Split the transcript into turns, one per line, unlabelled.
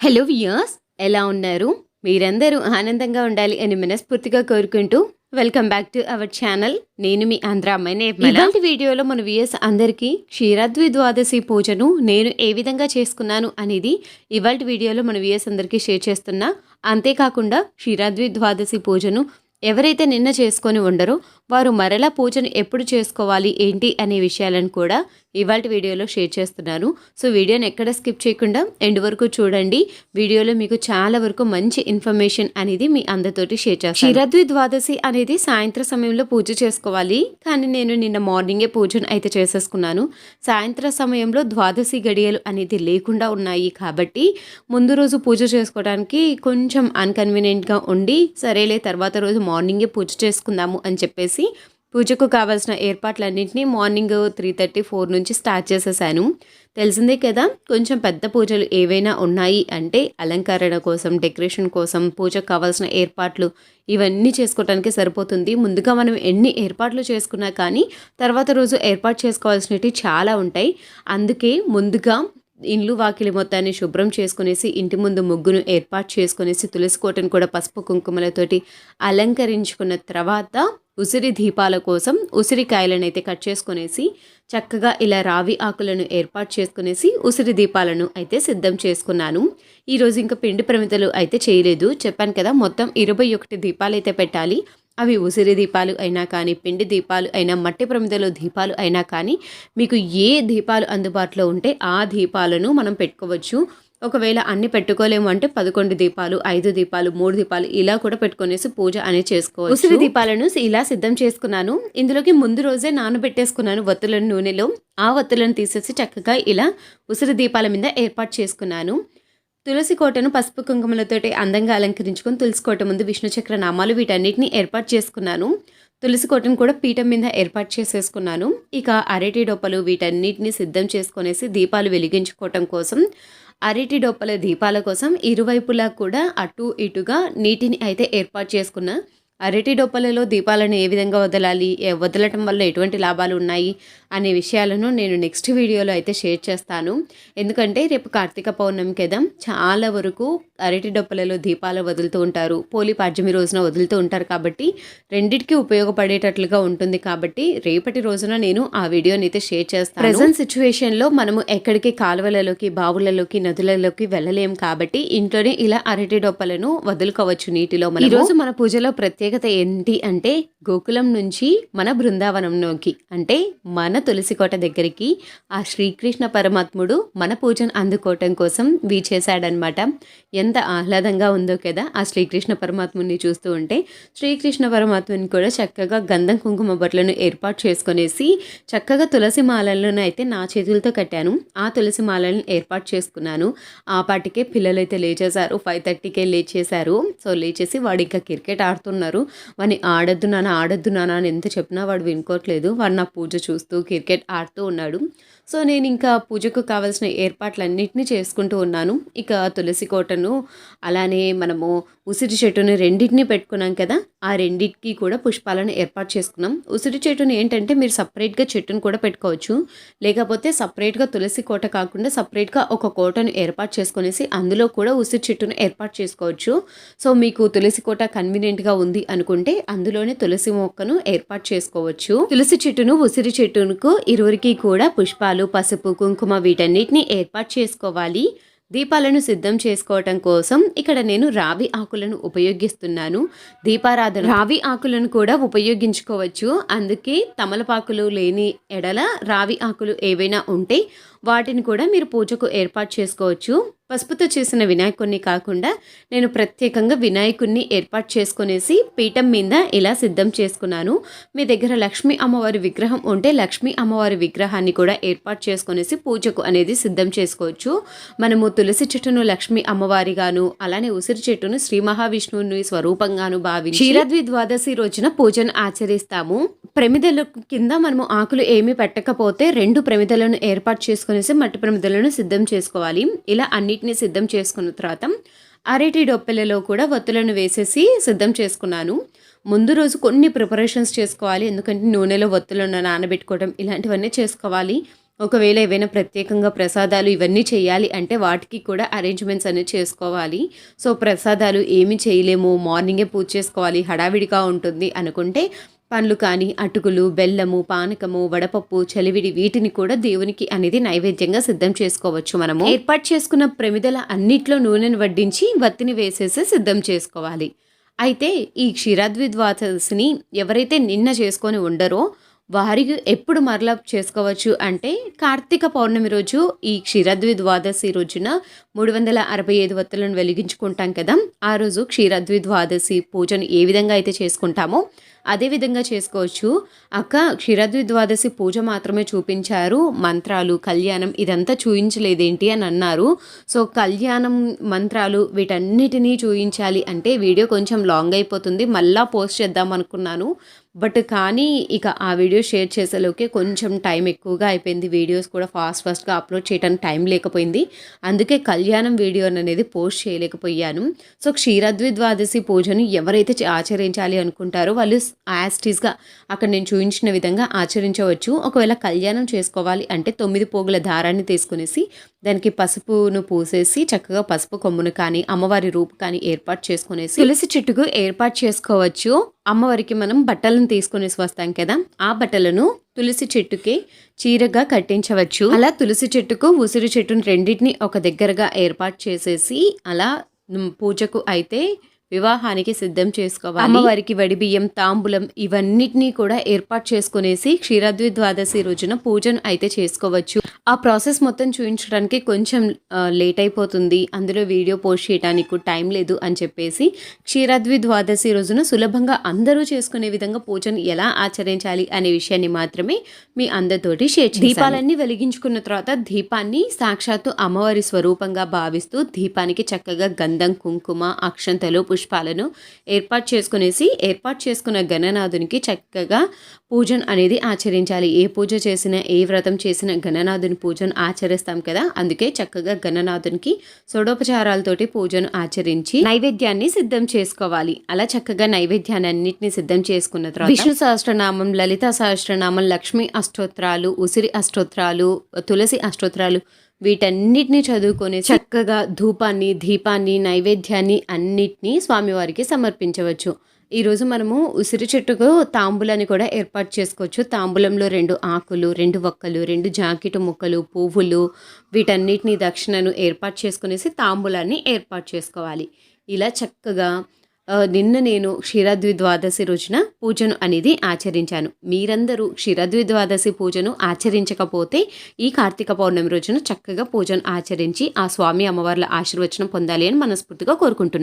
Hello viewers ఎలా ఉన్నారు? మీరందరూ ఆనందంగా ఉండాలి అని మనస్ఫూర్తిగా కోరుకుంటూ welcome back to our channel. నేను మీ ఆంధ్ర అమ్మాయి ఇలాంటి వీడియోలో మన వియర్స్ అందరికీ క్షీరాద్వి ద్వాదశి పూజను నేను ఏ విధంగా చేసుకున్నాను అనేది ఇవాళ వీడియోలో మన వియర్స్ అందరికీ షేర్ చేస్తున్నా. అంతేకాకుండా క్షీరాద్వి ద్వాదశి పూజను ఎవరైతే నిన్న చేసుకొని ఉండరో వారు మరలా పూజను ఎప్పుడు చేసుకోవాలి ఏంటి అనే విషయాలను కూడా ఇవాళ వీడియోలో షేర్ చేస్తున్నాను. సో వీడియోని ఎక్కడ స్కిప్ చేయకుండా ఎండ్ వరకు చూడండి. వీడియోలో మీకు చాలా వరకు మంచి ఇన్ఫర్మేషన్ అనేది మీ అందరితోటి షేర్ చేస్తాను. క్షీరద్వి ద్వాదశి అనేది సాయంత్రం సమయంలో పూజ చేసుకోవాలి. కానీ నేను నిన్న మార్నింగే పూజను అయితే చేసేసుకున్నాను. సాయంత్రం సమయంలో ద్వాదశి గడియలు అనేది లేకుండా ఉన్నాయి కాబట్టి ముందు రోజు పూజ చేసుకోవడానికి కొంచెం అన్కన్వీనియంట్గా ఉండి సరేలే తర్వాత రోజు మార్నింగే పూజ చేసుకుందాము అని చెప్పేసి పూజకు కావాల్సిన ఏర్పాట్లన్నింటినీ మార్నింగ్ త్రీ థర్టీ ఫోర్ నుంచి స్టార్ట్ చేసేసాను. తెలిసిందే కదా కొంచెం పెద్ద పూజలు ఏవైనా ఉన్నాయి అంటే అలంకరణ కోసం డెకరేషన్ కోసం పూజకు కావాల్సిన ఏర్పాట్లు ఇవన్నీ చేసుకోవడానికి సరిపోతుంది. ముందుగా మనం ఎన్ని ఏర్పాట్లు చేసుకున్నా కానీ తర్వాత రోజు ఏర్పాటు చేసుకోవాల్సినవి చాలా ఉంటాయి. అందుకే ముందుగా ఇండ్లు వాకిలి మొత్తాన్ని శుభ్రం చేసుకునేసి ఇంటి ముందు ముగ్గును ఏర్పాటు చేసుకునేసి తులసి కోటను కూడా పసుపు కుంకుమలతోటి అలంకరించుకున్న తర్వాత ఉసిరి దీపాల కోసం ఉసిరికాయలను అయితే కట్ చేసుకునేసి చక్కగా ఇలా రావి ఆకులను ఏర్పాటు చేసుకునేసి ఉసిరి దీపాలను అయితే సిద్ధం చేసుకున్నాను. ఈరోజు ఇంకా పిండి ప్రమితలు అయితే చేయలేదు. చెప్పాను కదా మొత్తం ఇరవై ఒకటి దీపాలు అయితే పెట్టాలి. అవి ఉసిరి దీపాలు అయినా కానీ పిండి దీపాలు అయినా మట్టి ప్రమిదలో దీపాలు అయినా కానీ మీకు ఏ దీపాలు అందుబాటులో ఉంటే ఆ దీపాలను మనం పెట్టుకోవచ్చు. ఒకవేళ అన్ని పెట్టుకోలేము అంటే పదకొండు దీపాలు ఐదు దీపాలు మూడు దీపాలు ఇలా కూడా పెట్టుకునేసి పూజ అనేది చేసుకోవచ్చు. ఉసిరి దీపాలను ఇలా సిద్ధం చేసుకున్నాను. ఇందులోకి ముందు రోజే నానబెట్టేసుకున్నాను వత్తులను నూనెలో. ఆ వత్తులను తీసేసి చక్కగా ఇలా ఉసిరి దీపాల మీద ఏర్పాటు చేసుకున్నాను. తులసి కోటను పసుపు కుంకుమలతోటి అందంగా అలంకరించుకొని తులసి కోట ముందు విష్ణు చక్ర నామాలు వీటన్నిటిని ఏర్పాటు చేసుకున్నాను. తులసి కోటను కూడా పీఠం మీద ఏర్పాటు చేసేసుకున్నాను. ఇక అరటి డొప్పలు వీటన్నిటిని సిద్ధం చేసుకునేసి దీపాలు వెలిగించుకోవటం కోసం అరటి డొప్పల దీపాల కోసం ఇరువైపులా కూడా అటు ఇటుగా నీటిని అయితే ఏర్పాటు చేసుకున్న. అరటి డొప్పలలో దీపాలను ఏ విధంగా వదలాలి వదలటం వల్ల ఎటువంటి లాభాలు ఉన్నాయి అనే విషయాలను నేను నెక్స్ట్ వీడియోలో అయితే షేర్ చేస్తాను. ఎందుకంటే రేపు కార్తీక పౌర్ణమి కదా చాలా వరకు అరటి డొప్పలలో దీపాలు వదులుతూ ఉంటారు. పోలి పాడ్యమి రోజున వదులుతూ ఉంటారు కాబట్టి రెండిటికి ఉపయోగపడేటట్లుగా ఉంటుంది కాబట్టి రేపటి రోజున నేను ఆ వీడియోని అయితే షేర్ చేస్తాను. ప్రజెంట్ సిచ్యువేషన్లో మనము ఎక్కడికి కాలువలలోకి బావులలోకి నదులలోకి వెళ్ళలేం కాబట్టి ఇంట్లోనే ఇలా అరటి డొప్పలను వదులుకోవచ్చు నీటిలో మనం ఈ రోజు మన పూజలో ప్రత్యేకత ఏంటి అంటే గోకులం నుంచి మన బృందావనంలోకి అంటే మన తులసికోట దగ్గరికి ఆ శ్రీకృష్ణ పరమాత్ముడు మన పూజను అందుకోవటం కోసం వీచేశాడనమాట ఎంత ఆహ్లాదంగా ఉందో కదా ఆ శ్రీకృష్ణ పరమాత్ముని చూస్తూ ఉంటే. శ్రీకృష్ణ పరమాత్ముని కూడా చక్కగా గంధం కుంకుమ బొట్లను ఏర్పాటు చేసుకునేసి చక్కగా తులసి మాలలను అయితే నా చేతులతో కట్టాను. ఆ తులసి మాలలను ఏర్పాటు చేసుకున్నాను. ఆ పాటికే పిల్లలు అయితే లేచేశారు. ఫైవ్ థర్టీకే లేచేశారు. సో లేచేసి వాడు ఇంకా క్రికెట్ ఆడుతున్నారు. వాడిని ఆడొద్దు నాన్న ఆడొద్దు నాన్న అని ఎంత చెప్పినా వాడు వినుకోవట్లేదు. వాడు నా పూజ చూస్తూ క్రికెట్ ఆడుతూ ఉన్నాడు. సో నేను ఇంకా పూజకు కావాల్సిన ఏర్పాట్లన్నింటినీ చేసుకుంటూ ఉన్నాను. ఇక తులసి కోటను అలానే మనము ఉసిరి చెట్టుని రెండింటిని పెట్టుకున్నాం కదా ఆ రెండింటికి కూడా పుష్పాలను ఏర్పాటు చేసుకున్నాం. ఉసిరి చెట్టుని ఏంటంటే మీరు సపరేట్గా చెట్టును కూడా పెట్టుకోవచ్చు. లేకపోతే సపరేట్గా తులసి కోట కాకుండా సపరేట్గా ఒక కోటను ఏర్పాటు చేసుకునేసి అందులో కూడా ఉసిరి చెట్టును ఏర్పాటు చేసుకోవచ్చు. సో మీకు తులసి కోట కన్వీనియంట్గా ఉంది అనుకుంటే అందులోనే తులసి మొక్కను ఏర్పాటు చేసుకోవచ్చు. తులసి చెట్టును ఉసిరి చెట్టుకు ఇరువురికి కూడా పుష్పాలు పసుపు కుంకుమ వీటన్నిటిని ఏర్పాటు చేసుకోవాలి. దీపాలను సిద్ధం చేసుకోవటం కోసం ఇక్కడ నేను రావి ఆకులను ఉపయోగిస్తున్నాను. దీపారాధన రావి ఆకులను కూడా ఉపయోగించుకోవచ్చు. అందుకే తమలపాకులు లేని ఎడల రావి ఆకులు ఏవైనా ఉంటే వాటిని కూడా మీరు పూజకు ఏర్పాటు చేసుకోవచ్చు. పసుపుతో చేసిన వినాయకుడిని కాకుండా నేను ప్రత్యేకంగా వినాయకుడిని ఏర్పాటు చేసుకునేసి పీఠం మీద ఇలా సిద్ధం చేసుకున్నాను. మీ దగ్గర లక్ష్మీ అమ్మవారి విగ్రహం ఉంటే లక్ష్మీ అమ్మవారి విగ్రహాన్ని కూడా ఏర్పాటు చేసుకునేసి పూజకు అనేది సిద్ధం చేసుకోవచ్చు. మనము తులసి చెట్టును లక్ష్మీ అమ్మవారిగాను అలానే ఉసిరి చెట్టును శ్రీ మహావిష్ణువుని స్వరూపంగాను భావించి క్షీరద్వి ద్వాదశి రోజున పూజను ఆచరిస్తాము. ప్రమిదల కింద మనము ఆకులు ఏమీ పెట్టకపోతే రెండు ప్రమిదలను ఏర్పాటు చేసుకునేసి మట్టి ప్రమిదలను సిద్ధం చేసుకోవాలి. ఇలా అన్నిటిని సిద్ధం చేసుకున్న తర్వాత అరటి డొప్పెలలో కూడా వత్తులను వేసేసి సిద్ధం చేసుకున్నాను. ముందు రోజు కొన్ని ప్రిపరేషన్స్ చేసుకోవాలి. ఎందుకంటే నూనెలో వత్తులను నానబెట్టుకోవడం ఇలాంటివన్నీ చేసుకోవాలి. ఒకవేళ ఏవైనా ప్రత్యేకంగా ప్రసాదాలు ఇవన్నీ చేయాలి అంటే వాటికి కూడా అరేంజ్మెంట్స్ అనేవి చేసుకోవాలి. సో ప్రసాదాలు ఏమి చేయలేము. మార్నింగే పూజ చేసుకోవాలి. హడావిడిగా ఉంటుంది అనుకుంటే పండ్లు కానీ అటుకులు బెల్లము పానకము వడపప్పు చలివిడి వీటిని కూడా దేవునికి అనేది నైవేద్యంగా సిద్ధం చేసుకోవచ్చు మనము. ఏర్పాటు చేసుకున్న ప్రమిదల అన్నిట్లో నూనెను వడ్డించి వత్తిని వేసేసి సిద్ధం చేసుకోవాలి. అయితే ఈ క్షీరాద్విద్వాదశిని ఎవరైతే నిన్న చేసుకొని ఉండరో వారికి ఎప్పుడు మరలా చేసుకోవచ్చు అంటే కార్తీక పౌర్ణమి రోజు ఈ క్షీరద్విద్వాదశి రోజున మూడు వందల అరవై ఐదు వత్తులను వెలిగించుకుంటాం కదా. ఆ రోజు క్షీరద్విద్వాదశి పూజను ఏ విధంగా అయితే చేసుకుంటామో అదే విధంగా చేసుకోవచ్చు. అక్క క్షీరద్విద్వాదశి పూజ మాత్రమే చూపించారు. మంత్రాలు కళ్యాణం ఇదంతా చూపించలేదేంటి అని అన్నారు. సో కళ్యాణం మంత్రాలు వీటన్నిటినీ చూపించాలి అంటే వీడియో కొంచెం లాంగ్ అయిపోతుంది. మళ్ళా పోస్ట్ చేద్దాం అనుకున్నాను. బట్ కానీ ఇక ఆ వీడియో షేర్ చేసేలోకే కొంచెం టైం ఎక్కువగా అయిపోయింది. వీడియోస్ కూడా ఫాస్ట్ ఫాస్ట్గా అప్లోడ్ చేయడానికి టైం లేకపోయింది. అందుకే కళ్యాణం వీడియో అనేది పోస్ట్ చేయలేకపోయాను. సో క్షీరద్వి ద్వాదశి పూజను ఎవరైతే ఆచరించాలి అనుకుంటారో వాళ్ళు యాస్టీస్గా అక్కడ నేను చూపించిన విధంగా ఆచరించవచ్చు. ఒకవేళ కళ్యాణం చేసుకోవాలి అంటే తొమ్మిది పోగుల దారాన్ని తీసుకునేసి దానికి పసుపును పూసేసి చక్కగా పసుపు కొమ్మును కానీ అమ్మవారి రూపు కానీ ఏర్పాటు చేసుకునేసి తులసి చెట్టుకు ఏర్పాటు చేసుకోవచ్చు. అమ్మవారికి మనం బట్టలను తీసుకునేసి వస్తాం కదా ఆ బట్టలను తులసి చెట్టుకి చీరగా కట్టించవచ్చు. అలా తులసి చెట్టుకు ఉసిరి చెట్టును రెండింటిని ఒక దగ్గరగా ఏర్పాటు చేసేసి అలా పూజకు అయితే వివాహానికి సిద్ధం చేసుకోవాలి. అమ్మవారికి వడిబియ్యం తాంబూలం ఇవన్నిటినీ కూడా ఏర్పాటు చేసుకునేసి క్షీరద్వి ద్వాదశి రోజున పూజను అయితే చేసుకోవచ్చు. ఆ ప్రాసెస్ మొత్తం చూపించడానికి కొంచెం లేట్ అయిపోతుంది. అందులో వీడియో పోస్ట్ చేయడానికి టైం లేదు అని చెప్పేసి క్షీరద్వి ద్వాదశి రోజున సులభంగా అందరూ చేసుకునే విధంగా పూజను ఎలా ఆచరించాలి అనే విషయాన్ని మాత్రమే మీ అందరితోటి షేర్ దీపాలన్నీ వెలిగించుకున్న తర్వాత దీపాన్ని సాక్షాత్తు అమ్మవారి స్వరూపంగా భావిస్తూ దీపానికి చక్కగా గంధం కుంకుమ అక్షంతలు పుష్పాలను ఏర్పాటు చేసుకునేసి ఏర్పాటు చేసుకున్న గణనాథునికి చక్కగా పూజను అనేది ఆచరించాలి. ఏ పూజ చేసినా ఏ వ్రతం చేసినా గణనాథుని పూజను ఆచరిస్తాం కదా? అందుకే చక్కగా గణనాథునికి సొడోపచారాలతోటి పూజను ఆచరించి నైవేద్యాన్ని సిద్ధం చేసుకోవాలి. అలా చక్కగా నైవేద్యాన్ని అన్నింటినీ సిద్ధం చేసుకున్న తర్వాత విష్ణు సహస్రనామం లలిత సహస్రనామం లక్ష్మి అష్టోత్రాలు ఉసిరి అష్టోత్రాలు తులసి అష్టోత్రాలు వీటన్నిటిని చదువుకొని చక్కగా ధూపాన్ని దీపాన్ని నైవేద్యాన్ని అన్నిటినీ స్వామివారికి సమర్పించవచ్చు. ఈరోజు మనము ఉసిరి చెట్టుకు తాంబూలాన్ని కూడా ఏర్పాటు చేసుకోవచ్చు. తాంబూలంలో రెండు ఆకులు రెండు ఒక్కలు రెండు జాకెటు ముక్కలు పువ్వులు వీటన్నిటిని దక్షిణను ఏర్పాటు చేసుకునేసి తాంబూలాన్ని ఏర్పాటు చేసుకోవాలి. ఇలా చక్కగా నిన్న నేను క్షీరద్విద్వాదశి రోజున పూజను అనేది ఆచరించాను. మీరందరూ క్షీరద్విద్వాదశి పూజను ఆచరించకపోతే ఈ కార్తీక పౌర్ణమి రోజున చక్కగా పూజను ఆచరించి ఆ స్వామి అమ్మవార్ల ఆశీర్వచనం పొందాలి అని మనస్ఫూర్తిగా కోరుకుంటున్నాను.